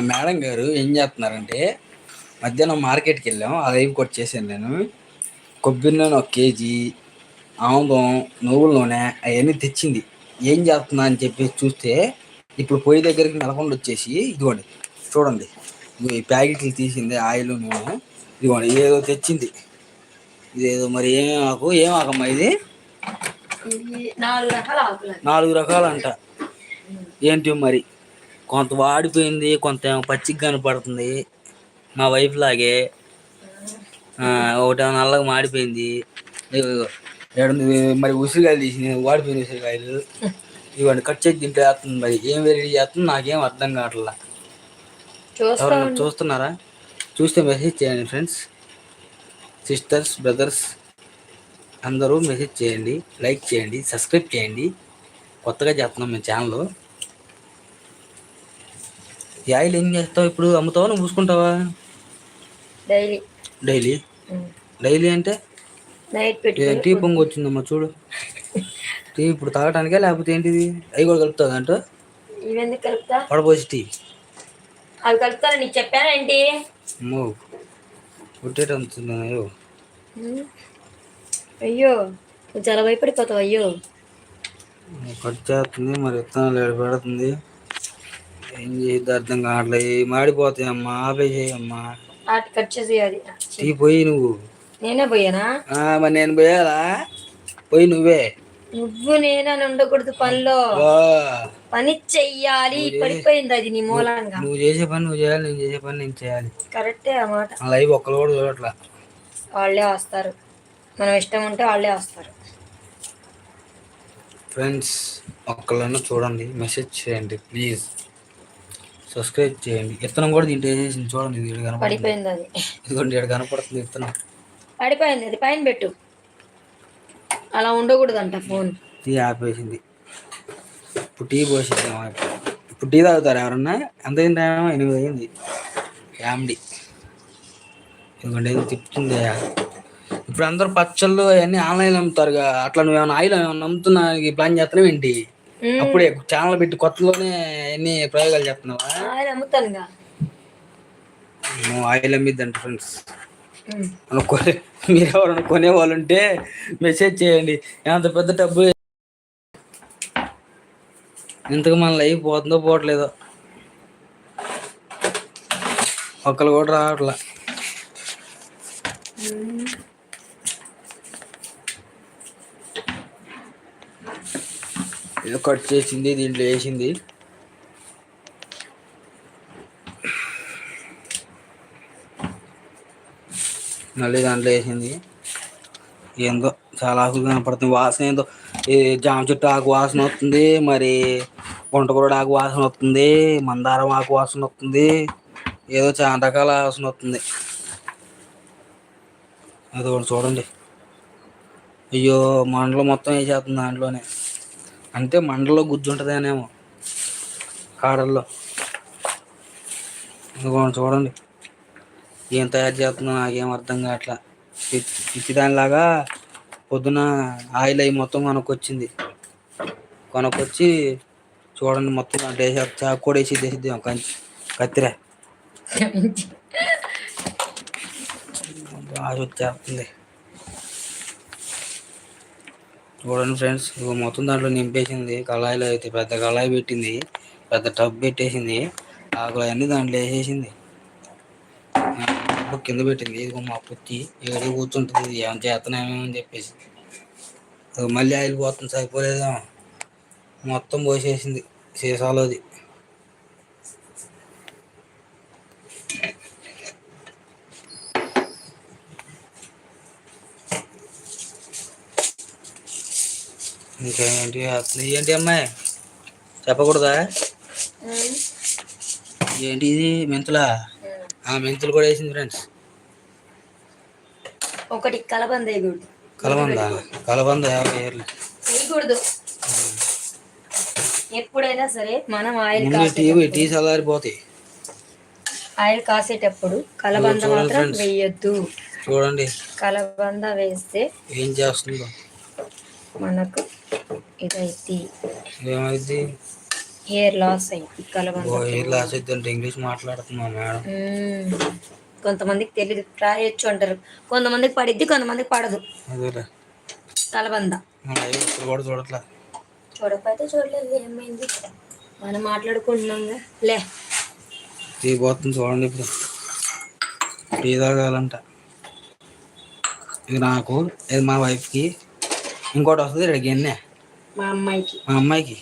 Madam గారు ఏం చేస్తున్నారంటే మధ్యాహ్నం మార్కెట్కి వెళ్ళాం. అది అవి కూడా చేశాను నేను. కొబ్బరి నూనె ఒక కేజీ ఆముదం నువ్వుల నూనె అవన్నీ తెచ్చింది. ఏం చేస్తున్నా అని చెప్పి చూస్తే ఇప్పుడు పొయ్యి దగ్గరికి నెలకొండ వచ్చేసి ఇదిగోండి చూడండి. ఈ ప్యాకెట్లు తీసింది ఆయిల్ నూనె. ఇదిగోండి ఏదో తెచ్చింది. ఇదేదో మరి ఏం ఆకు ఏం ఆకమ్మా ఇది? నాలుగు రకాల రకాలంట. ఏంటి మరి? కొంత వాడిపోయింది కొంత ఏమో పచ్చిగా కనపడుతుంది. మా వైఫ్ లాగే ఆ, ఒకటి నల్లగా మాడిపోయింది. మరి ఉసిరికాయలు తీసి వాడిపోయిన ఉసిరికాయలు ఇవన్నీ కట్ చేసి దీంట్లో వేస్తుంది మరి. ఏం వెరైటీ చేస్తుంది నాకేం అర్థం కావట్లా. ఎవరైనా. చూస్తున్నారా? చూస్తే మెసేజ్ చేయండి ఫ్రెండ్స్ సిస్టర్స్ బ్రదర్స్ అందరూ మెసేజ్ చేయండి లైక్ చేయండి సబ్స్క్రైబ్ చేయండి. కొత్తగా చేస్తున్నాం మేము ఛానల్ ఈ ఆయిల్ ఏం చేస్తావు ఇప్పుడు? అమ్ముతావా? నువ్వు పూసుకుంటావా డైలీ. డైలీ. డైలీ అంటే? టీ పొంగు వచ్చిందమ్మా చూడు. టీ ఇప్పుడు తాగటానికే లేకపోతే ఏంటిది? అవి కూడా కలుపుతుంది అంట ఇవెందుకు కలుపుతా? పడపోసి టీ. అవి కలుపుతాను నీకు చెప్పానా ఏంటి? అమ్మో. పుట్టేట. అయ్యో. నువ్వు చాలా భయపడిపోతావు అయ్యో. కట్ చేస్తుంది మరి విత్తనాలు పెడుతుంది ఏం చేయొద్దు అర్థం కావట్లేదు ఇవి మాడిపోతాయి అమ్మా కట్ చేసి అది టీ పోయి నువ్వు. నేనే పోయానా? మరి నేను పోయాలా? పోయి నువ్వే. నువ్వు నేనని ఉండకూడదు పనిలో. పని చెయ్యాలి. పడిపోయింది అది నీ మూలంగా. నువ్వు చేసే పని నువ్వు చేయాలి నేను చేసే పని నేను చేయాలి. కరెక్టే ఆ మాట. ఆ లైవ్ ఒక్కరు కూడా చూడట్లా. వాళ్ళే వస్తారు. మనం ఇష్టం ఉంటే వాళ్ళే వస్తారు. ఫ్రెండ్స్ ఒక్కళ్ళన్నా చూడండి. మెసేజ్ చేయండి ప్లీజ్. సబ్స్క్రైబ్ చేయండి. విత్తనం కూడా దీంట్లో వేసేసింది చూడండి ఇది కనపడుతుంది. పడిపోయింది అది. ఇదిగోండి ఇక్కడ కనపడుతుంది విత్తనం పడిపోయింది అది పైన పెట్టు. అలా ఉండకూడదంట ఫోన్. టీ ఆపేసింది. ఇప్పుడు టీ పోసేద్దాం ఇప్పుడు టీ తాగుతారు ఎవరన్నా? ఎంత అయింది టైం ఎనిమిది అయింది. ఫ్యామిలీ. ఇదిగోండి ఏదో తిప్పుతుంది ఇప్పుడు అందరూ పచ్చళ్ళు అవన్నీ ఆన్లైన్ అమ్ముతారుగా. అట్లా నువ్వేమైనా ఆయిల్ ఏమైనా అమ్ముతున్నానికి ప్లాన్ చేస్తున్నావు ఏంటి. అప్పుడే ఛానల్ పెట్టి కొత్తలోనే అన్ని ప్రయోగాలు చెప్తున్నావా ఆయన అమ్ముతానుగా ఆయిల్ అమ్మిద్దంట ఫ్రెండ్స్ మీరు ఎవరైనా కొనేవాళ్ళు ఉంటే మెసేజ్ చేయండి. ఎంత పెద్ద డబ్బు. ఇంతకు మన లైఫ్ పోతుందో పోవట్లేదో. ఒక్కరు కూడా రావట్లా. ఇల్లు కట్ చేసింది దీంట్లో వేసింది. మళ్ళీ దాంట్లో వేసింది. ఏందో చాలా ఆకులు కనపడుతుంది వాసన ఏందో ఈ జామ చెట్టు ఆకు వాసన వస్తుంది మరి గుంటకూర ఆకు వాసన వస్తుంది మందారం ఆకు వాసన వస్తుంది ఏదో చాలా రకాల వాసన వస్తుంది. అది ఒకటి చూడండి. అయ్యో మండలో మొత్తం వేసేస్తుంది దాంట్లోనే. అంటే మండలో గుజ్జు ఉంటుందేనేమో కాడల్లో. ఇదిగోండి చూడండి. ఏం తయారు చేస్తుందో నాకేం అర్థం కావట్లా. పిచ్చి దానిలాగా పొద్దున ఆయిల్ అయి మొత్తం కొనుక్కొచ్చింది. కొనుక్కొచ్చి చూడండి మొత్తం దాంట్లో వేసి చాకు కూడా వేసి వేసిద్దాం కంచి కత్తిరే. బాగా వచ్చేస్తుంది. చూడండి ఫ్రెండ్స్ ఇగో మొత్తం దాంట్లో నింపేసింది. కళాయిలో అయితే పెద్ద కళాయి పెట్టింది. పెద్ద టబ్ పెట్టేసింది. ఆకులు అన్నీ దాంట్లో వేసేసింది. కింద పెట్టింది. ఇదిగో మా పుత్తి ఏదో కూర్చుంటుంది. ఇది ఏం చేతనేమో అని చెప్పేసి. మళ్ళీ ఆయిల్ పోతుంది సరిపోలేదా మొత్తం పోసేసింది సీసాలోది. ఇంకేంటి అసలు ఏంటి అమ్మాయి? చెప్పకూడదా. ఏంటి ఇది మెంతులా. ఆ మెంతులు కూడా వేసింది ఫ్రెండ్స్ ఒకటి కలబంద వేయకూడదు. కలబంద? కలబంద వేయకూడదు. ఎప్పుడైనా సరే మనం ఆయిల్ టీ టీ చల్లారిపోతాయి. ఆయిల్ కాసేటప్పుడు కలబంద మాత్రం. వేయొద్దు. చూడండి. కలబంద వేస్తే ఏం చేస్తుందో. మనకు ఇదైతే ఏమైంది? ఇయర్ లాస్ అయింది కలబంద ఓ ఇలా అంటే ఇంగ్లీష్ మాట్లాడుతున్నాం మేడం. కొంతమందికి తెలియదు రాయొచ్చు అంటారు. కొంతమందికి పడిద్ది కొంతమందికి పడదు. కలబంద. కూడా చూడట్లే. చూడకపోతే చూడలేదు ఏమైంది? మనం మాట్లాడుకుంటున్నాంగా. లే. టీ పోతుంది చూడండి ఇప్పుడు. టీ తాగాలంట. ఇది నాకు ఇది మా వైఫ్కి ఇంకోటి వస్తుంది ఇక్కడ గిన్నె. మా అమ్మాయికి. మా అమ్మాయికి.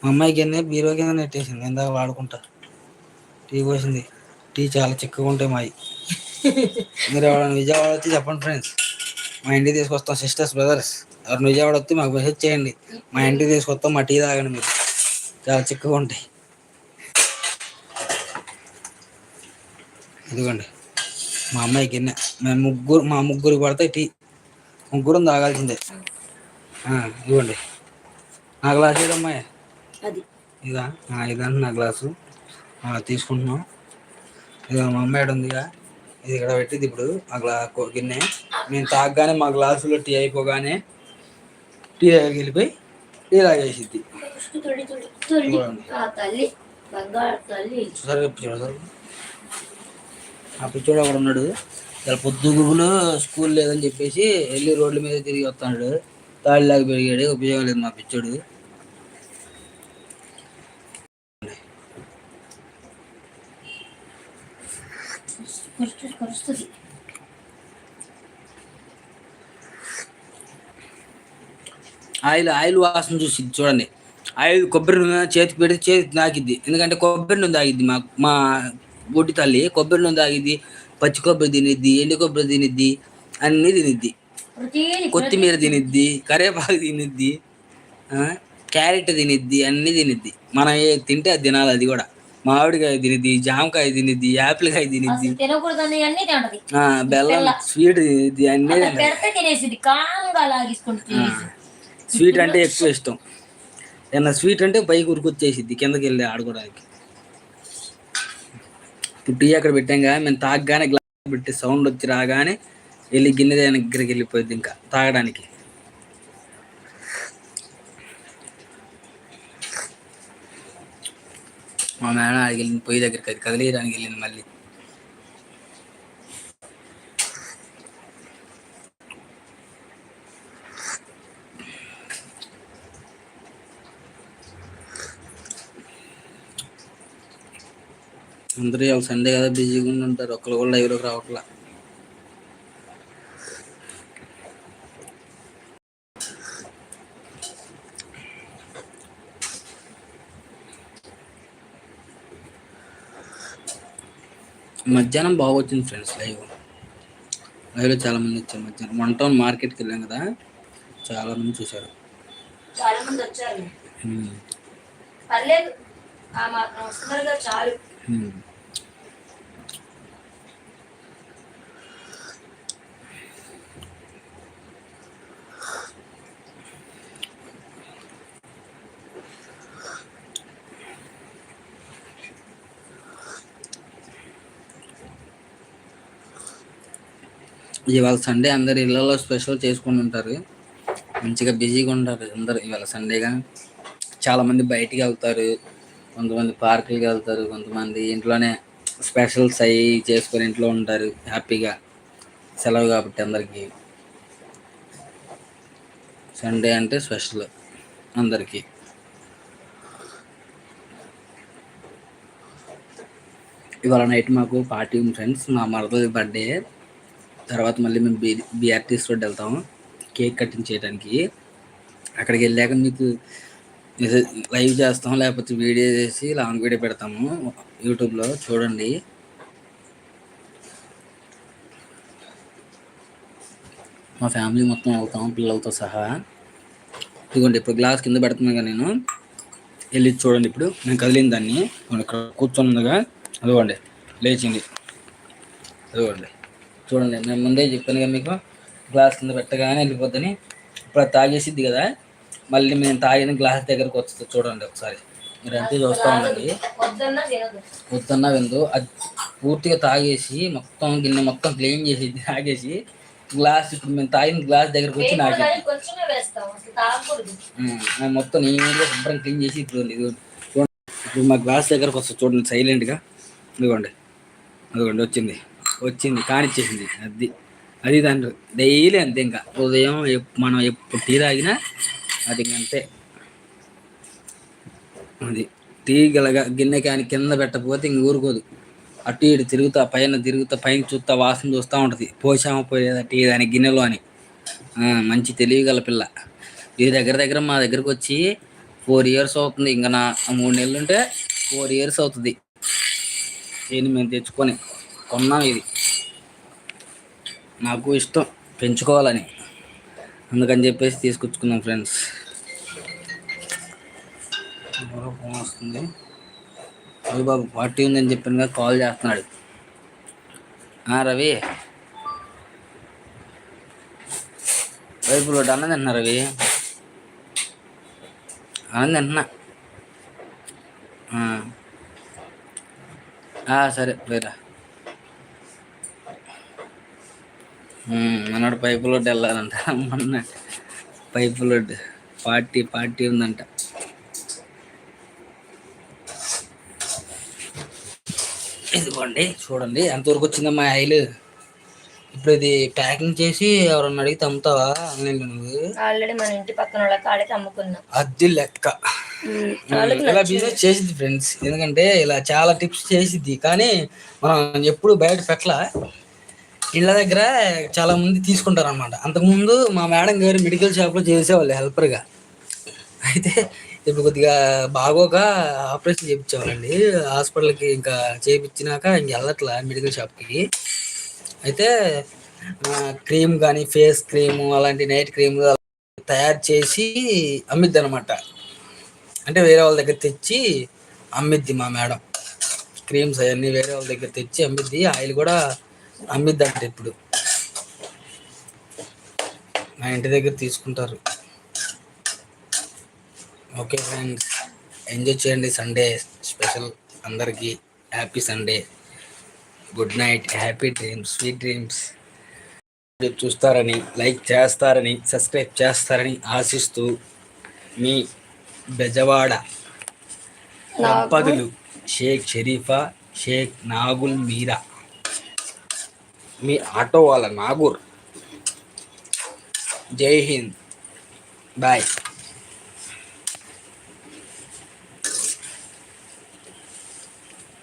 మా అమ్మాయి గిన్నె బీరో కింద నెట్టేసింది ఇందాక వాడుకుంటా. టీ పోసింది. టీ చాలా చిక్కగా ఉంటాయి మావి మీరు ఎవరైనా విజయవాడ వచ్చి చెప్పండి ఫ్రెండ్స్. మా ఇంటికి తీసుకొస్తాం సిస్టర్స్ బ్రదర్స్. ఎవరిని విజయవాడ వస్తే మాకు మెసేజ్ చేయండి. మా ఇంటికి తీసుకొస్తాం మా టీ తాగండి మీరు. చాలా చిక్కగా ఉంటాయి. ఇదిగోండి. మా అమ్మాయి గిన్నె. మేము ముగ్గురు మా ముగ్గురు పడతాయి టీ. ముగ్గురం తాగాల్సిందే. ఇదిగోండి నా గ్లాస్ ఏది అమ్మాయి అది. ఇదా? ఇదండి నా గ్లాసు. తీసుకుంటున్నాం. ఇదిగో మా అమ్మాయి ఉందిగా. ఇది ఇక్కడ పెట్టింది ఇప్పుడు ఆ గ్లా గిన్నె. మేము తాగగానే మా గ్లాసులో టీ అయిపోగానే టీ దగ్గరికి వెళ్ళిపోయి టీ తాగేసిద్ది. చూడండి ఆ పిచ్చోడు అక్కడ ఉన్నాడు ఇలా పొద్దుగులు స్కూల్ లేదని చెప్పేసి వెళ్ళి రోడ్ల మీద తిరిగి వస్తున్నాడు తాళ్ళలాగా పెరిగాడు ఉపయోగం లేదు మా పిచ్చోడు. ఆయిల్ ఆయిల్ వాసన చూసి చూడండి. ఆయిల్ కొబ్బరి నూనె చేతికి పెడితే చేతి తాగిద్ది ఎందుకంటే కొబ్బరి నూనె తాగిద్ది మా మా బొడ్డి తల్లి కొబ్బరి నూనె తాగిద్ది పచ్చి కొబ్బరి తినిద్ది ఎండు కొబ్బరి తినిద్ది అన్నీ తినిద్ది. కొత్తిమీర తినిద్ది కరివేపాకు తినిద్ది ఆ, క్యారెట్ తినిద్ది అన్నీ తినిద్ది. మనం ఏ తింటే అది తినాలి అది కూడా. మామిడికాయ తినిద్ది జామకాయ తినిద్ది యాపిల్ కాయ తినిద్ది బెల్లం స్వీట్ తినిద్ది అన్నీ స్వీట్ అంటే ఎక్కువ ఇష్టం. ఏమన్నా స్వీట్ అంటే పైకి ఉరికొచ్చేసిద్ది కిందకి వెళ్ళి ఆడుకోవడానికి. ఇప్పుడు టీ అక్కడ పెట్టాంగా మేము తాగగానే గ్లాస్ పెట్టి సౌండ్ వచ్చి రాగానే వెళ్ళి గిన్నె దగ్గరికి వెళ్ళిపోయింది ఇంకా తాగడానికి. మా మేడం ఆడికి వెళ్ళింది పొయ్యి దగ్గరికి అది కదిలేయడానికి వెళ్ళింది మళ్ళీ. అందరూ ఇవాళ సండే కదా బిజీగా ఉంటారు ఒక్కరు కూడా లైవ్లోకి రావట్లా. మధ్యాహ్నం బాగా వచ్చింది ఫ్రెండ్స్ లైవ్. లైవ్లో చాలా మంది వచ్చారు మధ్యాహ్నం. వన్ టౌన్ మార్కెట్కి వెళ్ళాం కదా చాలా మంది చూశారు. చాలా మంది వచ్చారు. ఉమ్. పర్లేదు. ఆ మాత్రం వస్తున్నారు కదా చాలు. ఇవాళ సండే అందరు ఇళ్ళలో స్పెషల్ చేసుకుని ఉంటారు. మంచిగా బిజీగా ఉంటారు అందరు. ఇవాళ సండేగా చాలా మంది బయటికి వెళ్తారు. కొంతమంది పార్కులకి వెళ్తారు. కొంతమంది ఇంట్లోనే స్పెషల్స్ అవి చేసుకొని ఇంట్లో ఉంటారు. హ్యాపీగా సెలవు కాబట్టి అందరికీ. సండే అంటే స్పెషల్ అందరికీ. ఇవాళ నైట్ మాకు పార్టీ ఉంది ఫ్రెండ్స్ మా మరదది బర్త్డే తర్వాత మళ్ళీ మేము బి బీఆర్టీస్ రోడ్ వెళ్తాము. కేక్ కటింగ్ చేయడానికి. అక్కడికి వెళ్ళాక మీకు లైవ్ చేస్తాం లేకపోతే వీడియో చేసి లాంగ్ వీడియో పెడతాము. యూట్యూబ్లో చూడండి. మా ఫ్యామిలీ మొత్తం వెళ్తాం పిల్లలతో సహా. ఇదిగోండి ఇప్పుడు గ్లాస్ కింద పెడుతున్నాగా నేను. వెళ్ళి చూడండి ఇప్పుడు. నేను కదిలిన దాన్ని. ఇక్కడ కూర్చొని ఉందిగా. అదిగోండి లేచింది. అదిగోండి. చూడండి నేను ముందే చెప్పాను కదా మీకు గ్లాస్ కింద పెట్టగానే వెళ్ళిపోద్దని. ఇప్పుడు అది తాగేసిద్ది కదా మళ్ళీ మేము తాగిన గ్లాస్ దగ్గరకు వస్తుంది చూడండి ఒకసారి. మీరు అంతే చూస్తూ ఉండండి. వద్దన్నా విందు అది పూర్తిగా తాగేసి మొత్తం గిన్నె మొత్తం క్లీన్ చేసి తాగేసి గ్లాస్ ఇప్పుడు మేము తాగిన గ్లాస్ దగ్గరకు వచ్చి నాకు మొత్తం నీట్గా శుభ్రం క్లీన్ చేసి ఇప్పుడు ఇప్పుడు మా గ్లాస్ దగ్గరకు వస్తుంది చూడండి సైలెంట్గా ఇదిగోండి అదిగోండి వచ్చింది. వచ్చింది కానిచ్చేసింది అది. అది దాంట్లో డైలీ అంతే ఇంకా. ఉదయం మనం ఎప్పుడు టీ తాగినా అది అంతే. అది టీ గలగా గిన్నె కానీ కింద పెట్టకపోతే ఇంక ఊరుకోదు. అటు ఇటు తిరుగుతా పైన తిరుగుతా పైన చూస్తా వాసన చూస్తూ ఉంటుంది. పోసామా పోయేదా టీ దాని గిన్నెలో అని. మంచి తెలివిగల పిల్ల. ఇది దగ్గర దగ్గర మా దగ్గరకు వచ్చి ఫోర్ ఇయర్స్ అవుతుంది. ఇంకా నా మూడు నెలలు ఉంటే ఫోర్ ఇయర్స్ అవుతుంది. దీన్ని మేము తెచ్చుకొని. కొన్నాం ఇది. నాకు ఇష్టం పెంచుకోవాలని. అందుకని చెప్పేసి తీసుకొచ్చుకున్నాం ఫ్రెండ్స్. ఎవరో ఫోన్ వస్తుంది. రవి బాబు పార్టీ ఉందని చెప్పిన కదా కాల్ చేస్తున్నాడు. రవి. వైపులో అన్నం తింటున్నా రవి. అన్నం తింటున్నా. సరే పోయిరా మనోడు పైపు లోడ్ వెళ్ళాలంట. మొన్న పైపు లోడ్ పార్టీ పార్టీ ఉందంట. ఇదిగోండి చూడండి ఎంతవరకు వచ్చిందమ్మా ఆయిల్. ఇప్పుడు ఇది ప్యాకింగ్ చేసి ఎవరన్నా అడిగితే అమ్ముతావా? ఆల్రెడీ మన ఇంటి పక్కన అమ్ముకున్నాం. అది లెక్క. ఇలా బిజినెస్ చేసిద్ది ఫ్రెండ్స్ ఎందుకంటే ఇలా చాలా టిప్స్ చేసిద్ది. కానీ మనం ఎప్పుడు బయట పెట్టలా. ఇళ్ళ దగ్గర చాలా మంది తీసుకుంటారు అనమాట అంతకుముందు మా మేడం గారు మెడికల్ షాప్లో చేసేవాళ్ళు హెల్పర్గా. అయితే ఇప్పుడు కొద్దిగా బాగోక ఆపరేషన్ చేయించేవాళ్ళండి హాస్పిటల్కి ఇంకా చేయించినాక ఇంక వెళ్ళట్లా మెడికల్ షాప్కి. అయితే క్రీమ్ కానీ ఫేస్ క్రీము అలాంటి నైట్ క్రీమ్ తయారు చేసి అమ్మిద్ది అనమాట అంటే వేరే వాళ్ళ దగ్గర తెచ్చి అమ్మిద్ది మా మేడం. క్రీమ్స్ అవన్నీ వేరే వాళ్ళ దగ్గర తెచ్చి అమ్మిద్ది. ఆయిల్ కూడా అమ్మిద్ది అంటే ఇప్పుడు. మా ఇంటి దగ్గర తీసుకుంటారు. ఓకే ఫ్రెండ్స్ ఎంజాయ్ చేయండి సండే స్పెషల్. అందరికీ happy Sunday. Good night happy dreams sweet dreams. చూస్తారని లైక్ చేస్తారని సబ్స్క్రైబ్ చేస్తారని ఆశిస్తూ మీ బెజవాడ దంపతులు షేక్ షరీఫా షేక్ నాగుల్ మీరా. మీ ఆటో వాళ్ళ నాగూర్. జై హింద్. బాయ్.